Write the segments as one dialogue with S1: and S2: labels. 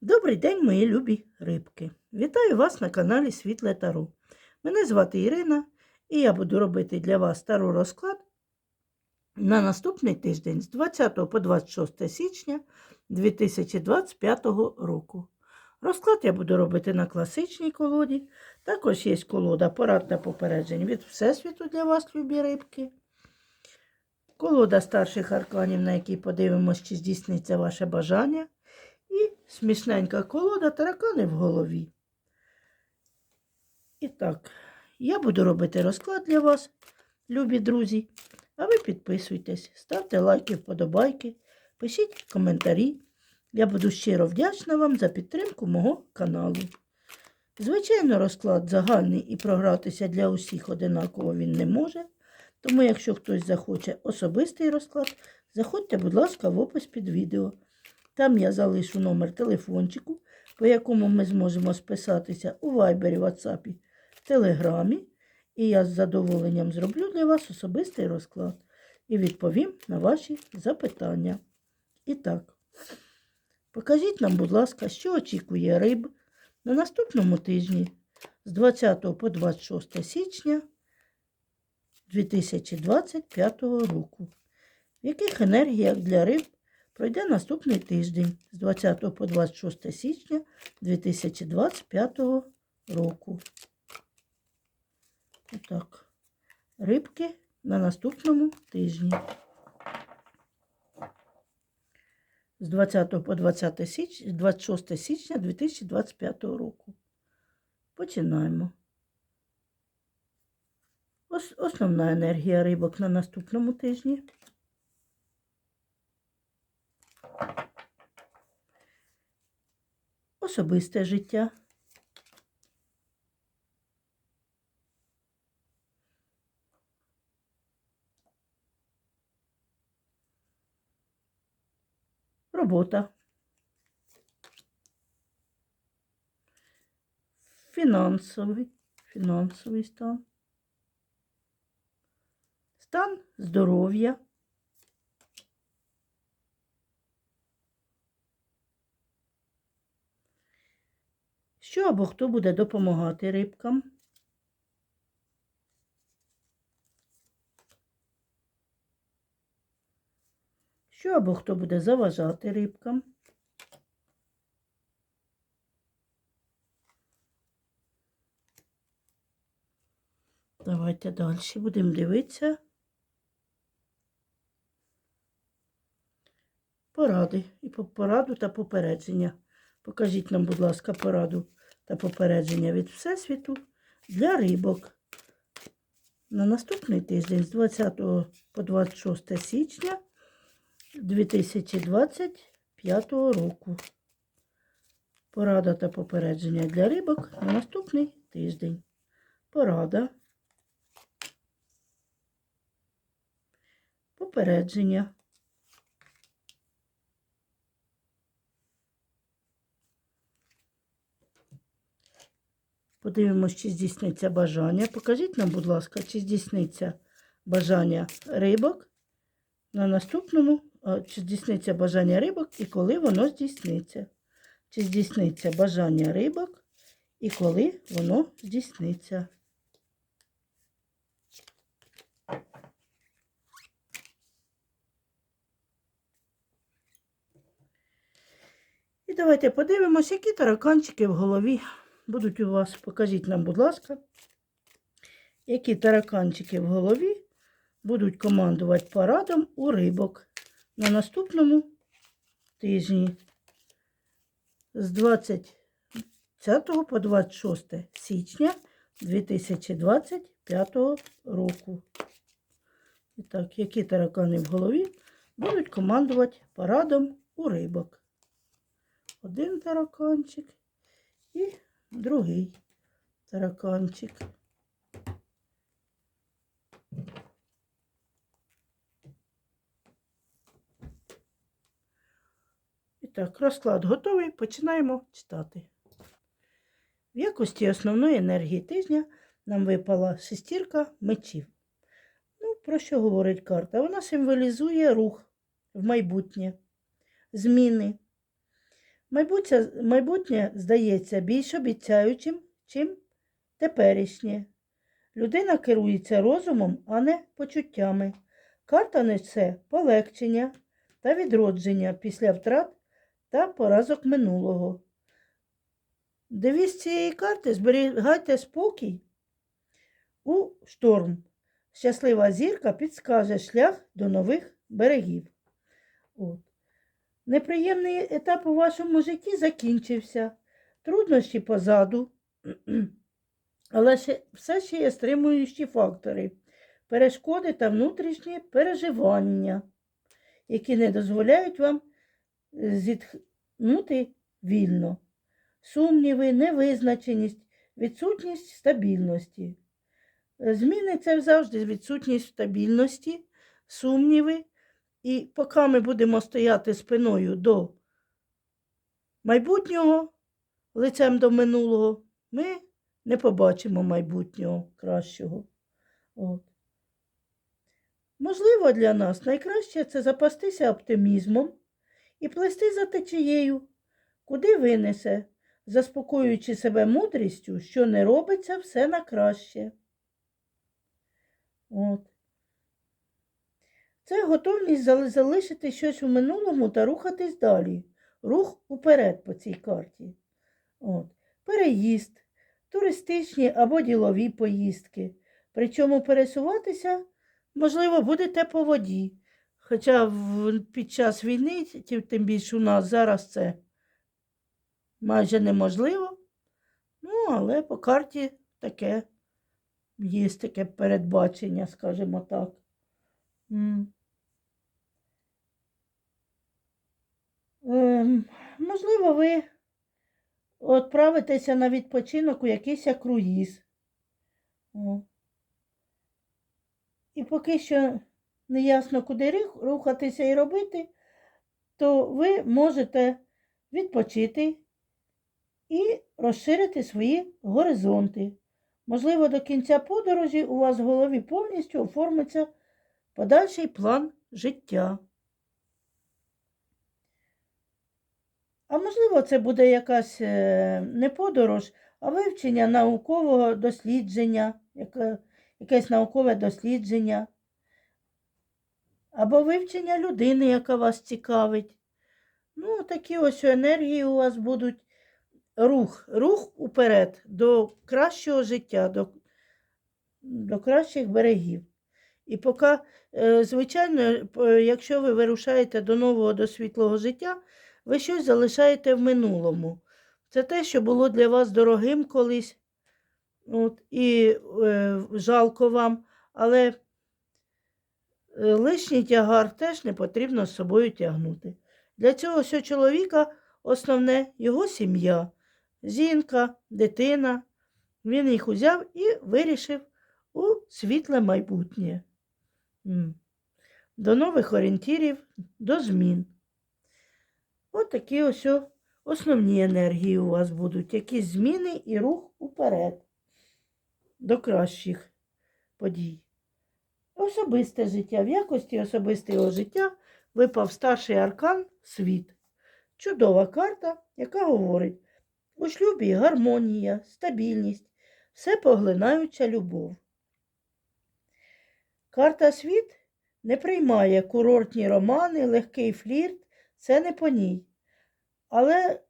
S1: Добрий день, мої любі рибки. Вітаю вас на каналі Світле Таро. Мене звати Ірина, і я буду робити для вас таро розклад на наступний тиждень з 20 по 26 січня 2025 року. Розклад я буду робити на класичній колоді. Також є колода порад та попереджень від Всесвіту для вас, любі рибки. Колода старших арканів, на якій подивимось, чи здійсниться ваше бажання. І смішненька колода таракани в голові. І так, я буду робити розклад для вас, любі друзі. А ви підписуйтесь, ставте лайки, вподобайки, пишіть коментарі. Я буду щиро вдячна вам за підтримку мого каналу. Звичайно, розклад загальний і програтися для усіх одинаково він не може. Тому, якщо хтось захоче особистий розклад, заходьте, будь ласка, в опис під відео. Там я залишу номер телефончику, по якому ми зможемо списатися у Вайбері, Ватсапі, Телеграмі. І я з задоволенням зроблю для вас особистий розклад і відповім на ваші запитання. І так, покажіть нам, будь ласка, що очікує риб на наступному тижні з 20 по 26 січня 2025 року. В яких енергіях для риб пройде наступний тиждень з 20 по 26 січня 2025 року. Отак. Рибки на наступному тижні. З 20 по 20 січ... 26 січня 2025 року. Починаємо. Ос... Основна енергія рибок на наступному тижні. Особисте життя. Робота. Фінансовий, фінансовий стан. Стан здоров'я. Що або хто буде допомагати рибкам? Що або хто буде заважати рибкам? Давайте далі будемо дивитися. Поради і по пораду та попередження. Покажіть нам, будь ласка, пораду та попередження від Всесвіту для рибок. На наступний тиждень з 20 по 26 січня 2025 року. Порада та попередження для рибок на наступний тиждень. Порада. Попередження. Подивимось, чи здійсниться бажання. Покажіть нам, будь ласка, чи здійсниться бажання рибок на наступному, чи здійсниться бажання рибок і коли воно здійсниться. Чи здійсниться бажання рибок і коли воно здійсниться. І давайте подивимось, які тараканчики в голові будуть у вас. Покажіть нам, будь ласка, які тараканчики в голові будуть командувати парадом у рибок на наступному тижні з 20 по 26 січня 2025 року. І так, які таракани в голові будуть командувати парадом у рибок. Один тараканчик і другий тараканчик. І так, розклад готовий. Починаємо читати. В якості основної енергії тижня нам випала шестірка мечів. Ну, про що говорить карта? Вона символізує рух в майбутнє, зміни. Майбутнє, майбутнє здається більш обіцяючим, чим теперішнє. Людина керується розумом, а не почуттями. Карта несе полегчення та відродження після втрат та поразок минулого. Девіз цієї карти зберігайте спокій у шторм. Щаслива зірка підскаже шлях до нових берегів. От. Неприємний етап у вашому житті закінчився. Труднощі позаду, але ще, все ще є стримуючі фактори, перешкоди та внутрішні переживання, які не дозволяють вам зітхнути вільно. Сумніви, невизначеність, відсутність стабільності. Зміни це завжди відсутність стабільності, сумніви. І поки ми будемо стояти спиною до майбутнього, лицем до минулого, ми не побачимо майбутнього кращого. От. Можливо, для нас найкраще це запастися оптимізмом і плести за течією, куди винесе, заспокоюючи себе мудрістю, що не робиться все на краще. От. Це готовність залишити щось у минулому та рухатись далі. Рух уперед по цій карті. От. Переїзд, туристичні або ділові поїздки. Причому пересуватися, можливо, будете по воді. Хоча під час війни, тим більше у нас зараз це майже неможливо. Ну, але по карті таке є таке передбачення, скажімо так. Можливо, ви відправитеся на відпочинок у якийсь круїз. І поки що не ясно, куди рухатися і робити, то ви можете відпочити і розширити свої горизонти. Можливо, до кінця подорожі у вас в голові повністю оформиться подальший план життя. А можливо, це буде якась е, не подорож, а вивчення наукового дослідження, якесь наукове дослідження, або вивчення людини, яка вас цікавить. Ну, такі ось енергії у вас будуть. Рух, рух уперед до кращого життя, до, до кращих берегів. І поки, е, звичайно, якщо ви вирушаєте до нового, до світлого життя, ви щось залишаєте в минулому. Це те, що було для вас дорогим колись, от, і е, жалко вам, але е, лишній тягар теж не потрібно з собою тягнути. Для цього всього чоловіка основне його сім'я, жінка, дитина. Він їх узяв і вирішив у світле майбутнє. До нових орієнтірів, до змін. От ось основні енергії у вас будуть. Якісь зміни і рух уперед до кращих подій. Особисте життя. В якості особистого життя випав старший аркан світ. Чудова карта, яка говорить у шлюбі гармонія, стабільність, всепоглинаюча любов. Карта світ не приймає курортні романи, легкий флірт, це не по ній. Але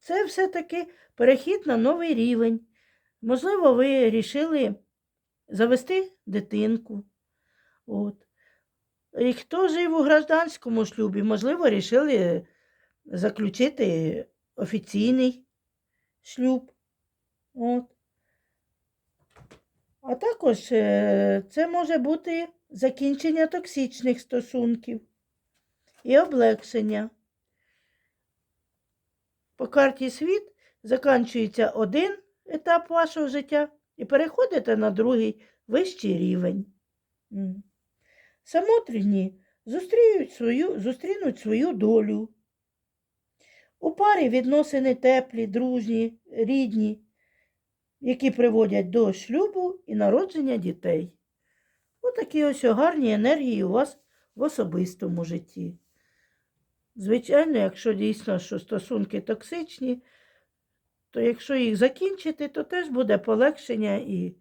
S1: це все-таки перехід на новий рівень. Можливо, ви вирішили завести дитинку. От. І хто жив у гражданському шлюбі, можливо, вирішили заключити офіційний шлюб. От. А також е, це може бути закінчення токсичних стосунків і облегшення. По карті світ закінчується один етап вашого життя і переходите на другий вищий рівень. М. Зустрінуть свою, зустрінуть свою долю. У парі відносини теплі, дружні, рідні, які приводять до шлюбу і народження дітей. Отакі ось гарні енергії у вас в особистому житті. Звичайно, якщо дійсно, що стосунки токсичні, то якщо їх закінчити, то теж буде полегшення і,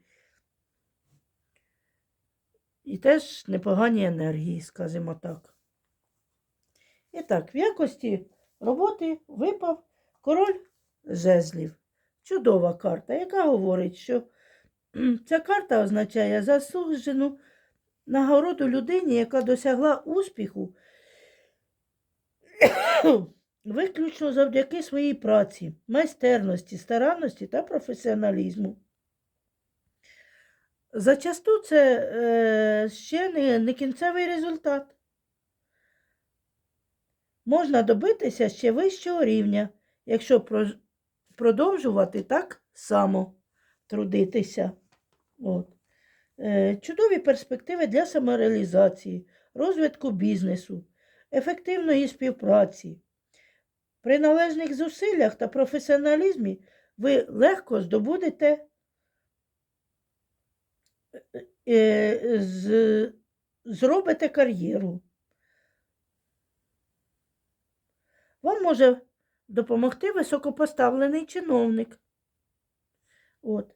S1: і теж непогані енергії, скажімо так. І так, в якості роботи випав король жезлів. Чудова карта, яка говорить, що ця карта означає заслужену нагороду людині, яка досягла успіху виключно завдяки своїй праці, майстерності, старанності та професіоналізму. Зачасту це е, ще не, не кінцевий результат. Можна добитися ще вищого рівня, якщо про- продовжувати так само трудитися. От. Е, чудові перспективи для самореалізації, розвитку бізнесу, ефективної співпраці. При належних зусиллях та професіоналізмі ви легко здобудете е, з, зробите кар'єру. Вам може допомогти високопоставлений чиновник. От.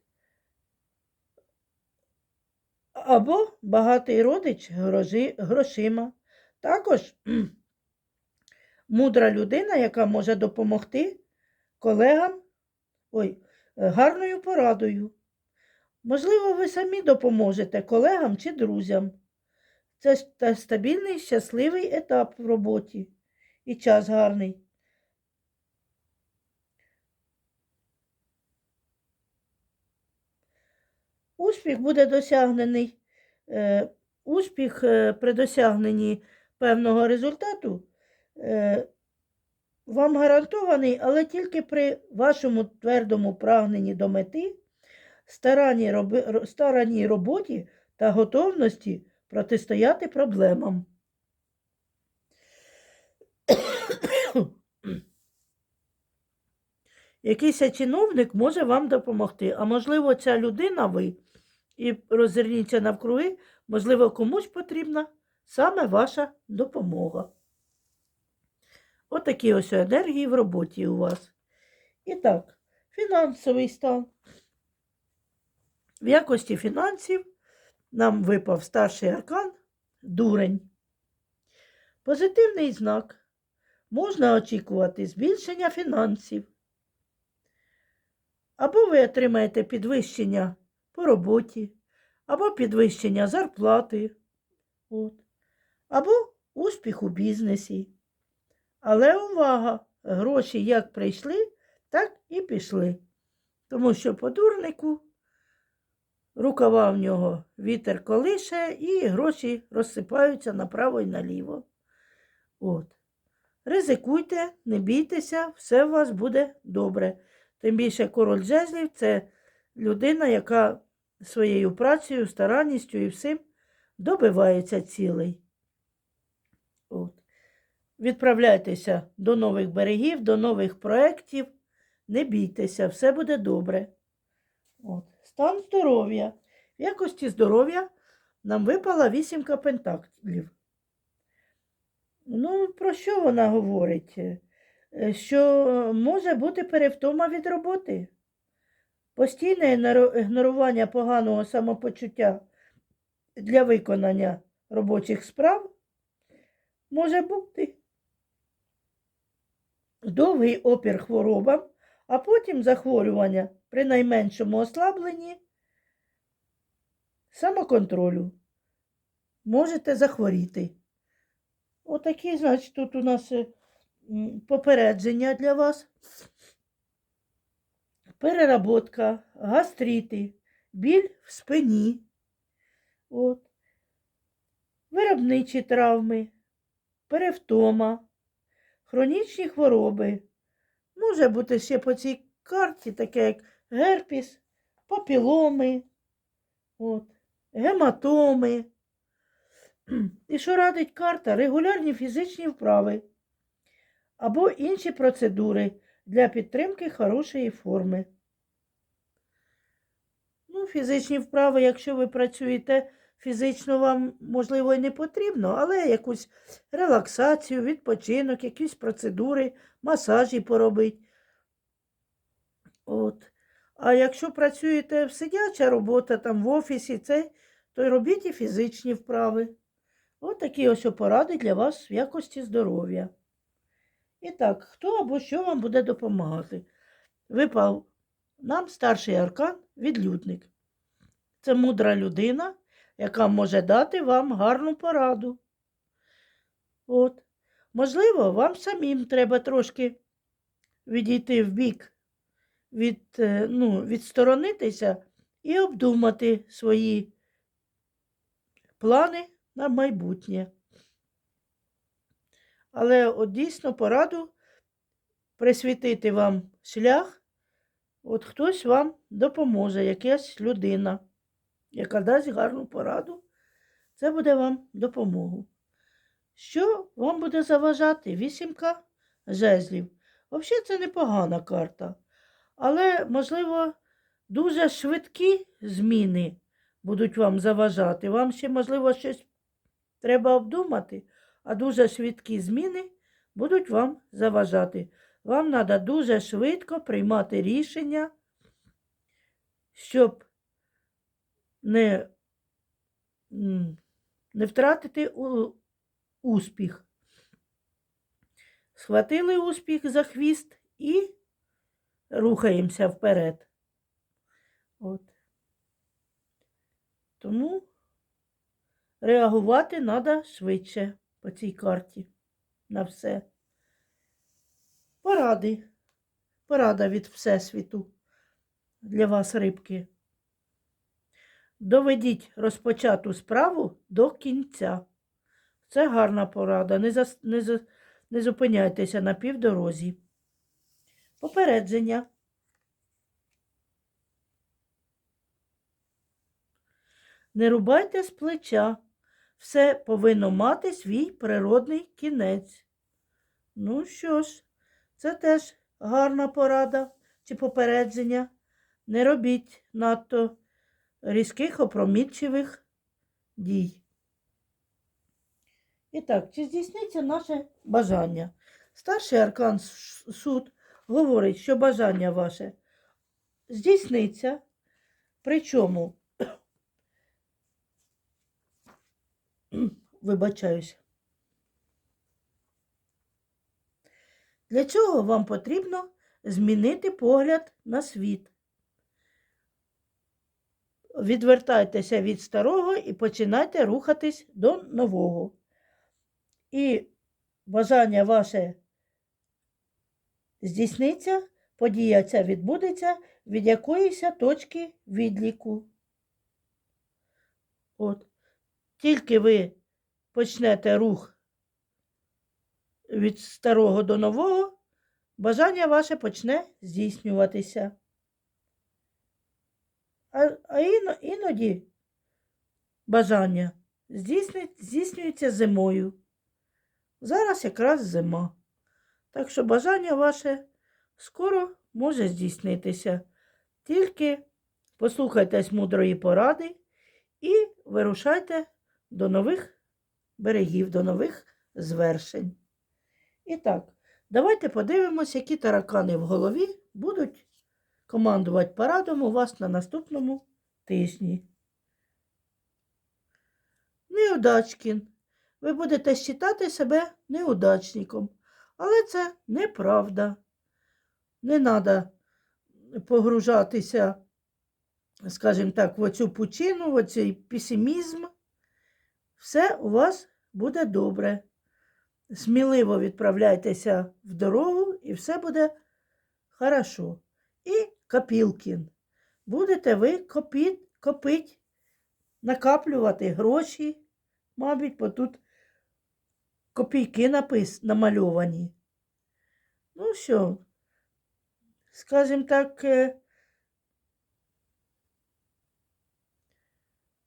S1: Або багатий родич грошима. Також мудра людина, яка може допомогти колегам ой, е, гарною порадою. Можливо, ви самі допоможете колегам чи друзям. Це стабільний щасливий етап в роботі і час гарний. Успіх буде досягнений. Е, успіх е, при досягненні певного результату е, вам гарантований, але тільки при вашому твердому прагненні до мети, старанній, роби, ро- старанній роботі та готовності протистояти проблемам. Якийсь чиновник може вам допомогти, а можливо, ця людина ви, і розверніться навкруги, можливо, комусь потрібна саме ваша допомога. Отакі ось енергії в роботі у вас. І так, фінансовий стан. В якості фінансів нам випав старший аркан дурень. Позитивний знак. Можна очікувати збільшення фінансів. Або ви отримаєте підвищення по роботі, або підвищення зарплати, от. Або успіх у бізнесі. Але увага! Гроші як прийшли, так і пішли. Тому що по дурнику рукава в нього вітер колише і гроші розсипаються направо і наліво. От. Ризикуйте, не бійтеся, все у вас буде добре. Тим більше король жезлів це людина, яка своєю працею, старанністю і всім добивається цілей. От. Відправляйтеся до нових берегів, до нових проєктів. Не бійтеся, все буде добре. От. Стан здоров'я. В якості здоров'я нам випала вісімка пентаклів. Ну, про що вона говорить? Е, Що може бути перевтома від роботи. Постійне ігнорування поганого самопочуття для виконання робочих справ може бути довгий опір хворобам, а потім захворювання при найменшому ослабленні самоконтролю. Можете захворіти. Отакі, значить, тут у нас е, попередження для вас. Переработка, гастрити, біль в спині. От. Виробничі травми, перевтома, хронічні хвороби. Може бути ще по цій карті таке, як герпіс, папіломи, от, гематоми. І що радить карта? Регулярні фізичні вправи або інші процедури для підтримки хорошої форми. Ну, фізичні вправи, якщо ви працюєте фізично вам, можливо, і не потрібно, але якусь релаксацію, відпочинок, якісь процедури, масажі поробити. От. А якщо працюєте сидяча робота там в офісі, це, то й робіть і фізичні вправи. От такі ось поради для вас в якості здоров'я. І так, хто або що вам буде допомагати? Випав нам старший аркан відлюдник. Це мудра людина, яка може дати вам гарну пораду. От. Можливо, вам самим треба трошки відійти в бік, від, е, ну, відсторонитися і обдумати свої плани на майбутнє. Але от дійсно пораду присвітити вам шлях, от хтось вам допоможе, якась людина, яка дасть гарну пораду, це буде вам допомогу. Що вам буде заважати? Вісімка жезлів. Взагалі це непогана карта. Але, можливо, дуже швидкі зміни будуть вам заважати. Вам ще, можливо, щось треба обдумати, а дуже швидкі зміни будуть вам заважати. Вам треба дуже швидко приймати рішення, щоб не, не втратити успіх. Схватили успіх за хвіст і рухаємося вперед. От. Тому реагувати треба швидше по цій карті на все. Поради. Порада від Всесвіту для вас, рибки. Доведіть розпочату справу до кінця. Це гарна порада. Не, зас... не, за... не зупиняйтеся на півдорозі. Попередження. Не рубайте з плеча. Все повинно мати свій природний кінець. Ну що ж, це теж гарна порада чи попередження. Не робіть надто різких опрометчивих дій. І так, чи здійсниться наше бажання? Старший аркан суд говорить, що бажання ваше здійсниться, причому, вибачаюсь, для чого вам потрібно змінити погляд на світ. Відвертайтеся від старого і починайте рухатись до нового. І бажання ваше здійсниться, подія ця відбудеться від якоїсь точки відліку. От. Тільки ви почнете рух від старого до нового, бажання ваше почне здійснюватися. А, а іно, іноді бажання здійснюється зимою. Зараз якраз зима. Так що бажання ваше скоро може здійснитися. Тільки послухайтесь мудрої поради і вирушайте до нових берегів, до нових звершень. І так, давайте подивимося, які таракани в голові будуть командувати парадом у вас на наступному тижні. Неудачкін. Ви будете вважати себе неудачником. Але це неправда. Не треба погружатися, скажімо так, в оцю пучину, в оцей песимізм. Все у вас буде добре. Сміливо відправляйтеся в дорогу, і все буде хорошо. І Копілкін. Будете ви копіть, копить, накаплювати гроші, мабуть, бо тут копійки напис, намальовані. Ну що, скажімо так, е,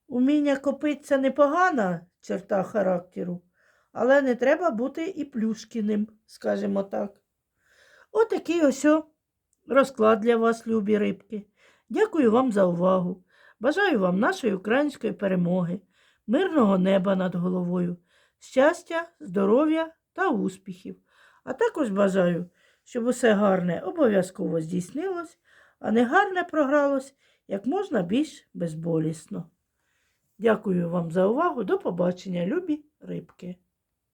S1: уміння копити це непогана черта характеру, але не треба бути і плюшкіним, скажімо так. Отакий ось розклад для вас, любі рибки. Дякую вам за увагу. Бажаю вам нашої української перемоги, мирного неба над головою, щастя, здоров'я та успіхів. А також бажаю, щоб усе гарне обов'язково здійснилось, а негарне програлось як можна більш безболісно. Дякую вам за увагу. До побачення, любі рибки.